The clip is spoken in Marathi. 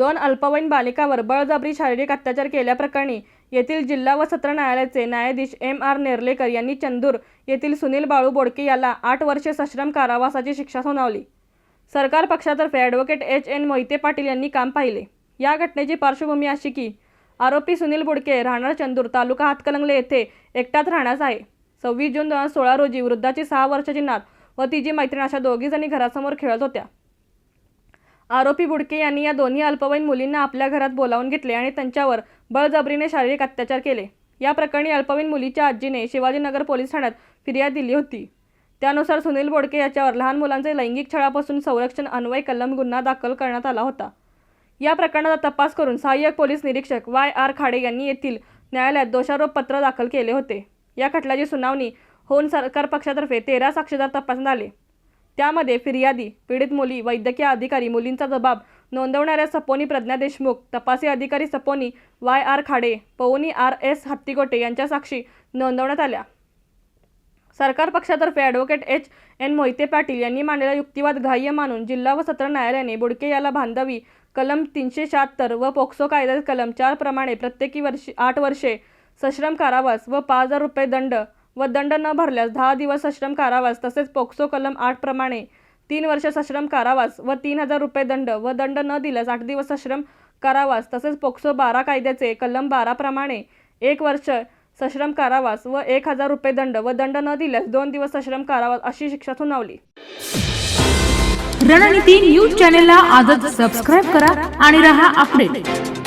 दोन अल्पवयीन बालिकावर बळजबरी शारीरिक अत्याचार केल्याप्रकरणी येथील जिल्हा व सत्र न्यायालयाचे न्यायाधीश एम आर नेर्लेकर यांनी चंदूर येथील सुनील बाळू बोडके याला आठ वर्षे सश्रम कारावासाची शिक्षा सुनावली. सरकार पक्षातर्फे advocate H N Mohite Patil यांनी काम पाहिले. या घटनेची पार्श्वभूमी अशी की आरोपी सुनील बोडके राहणार चंदूर तालुका हातकलंगले येथे एकटाच राहण्यास आहे. सव्वीस जून दोन हजार सोळा रोजी वृद्धाची सहा वर्षाची नात व तिची मैत्रीण अशा दोघीजणी घरासमोर खेळत होत्या. आरोपी बुडके यांनी या दोन्ही अल्पवयीन मुलींना आपल्या घरात बोलावून घेतले आणि त्यांच्यावर बळजबरीने शारीरिक अत्याचार केले. या प्रकरणी अल्पवयीन मुलीच्या आजीने शिवाजीनगर पोलीस ठाण्यात फिर्याद दिली होती. त्यानुसार सुनील बोडके याच्यावर लहान मुलांचे लैंगिक छळापासून संरक्षण अन्वय कलम गुन्हा दाखल करण्यात आला होता. या प्रकरणाचा तपास करून सहाय्यक पोलीस निरीक्षक वाय आर खाडे यांनी येथील न्यायालयात दोषारोप पत्र दाखल केले होते. या खटल्याची सुनावणी होऊन सरकार पक्षातर्फे तेरा साक्षीदार तपासण्यात आले. त्यामध्ये फिर्यादी पीडित मुली वैद्यकीय अधिकारी मुलींचा जबाब नोंदवणाऱ्या सपोनी प्रज्ञा देशमुख तपासी अधिकारी सपोनी Y R Khade Pawani R S Hattikote यांच्या साक्षी नोंदवण्यात आल्या. सरकार पक्षातर्फे advocate H N Mohite Patil यांनी मांडलेला युक्तिवाद ग्राह्य मानून जिल्हा व सत्र न्यायालयाने बुडके याला बांधवी कलम तीनशे शहात्तर व पोक्सो कायद्यात कलम चारप्रमाणे प्रत्येकी वर्षी आठ वर्षे सश्रम कारावास व पाच हजार रुपये दंड व दंड न भरल्यास दहा दिवस सश्रम कारावास तसेच पोक्सो कलम आठ प्रमाणे तीन वर्ष सश्रम कारावास व तीन हजार रुपये दंड व दंड न दिल्यास आठ दिवस सश्रम कारावास तसेच पोक्सो बारा कायद्याचे कलम बारा प्रमाणे एक वर्ष सश्रम कारावास व एक हजार रुपये दंड व दंड न दिल्यास दोन दिवस सश्रम कारावास अशी शिक्षा सुनावली. रणनीती न्यूज चॅनेलला आजच सबस्क्राईब करा आणि रहा अपडेट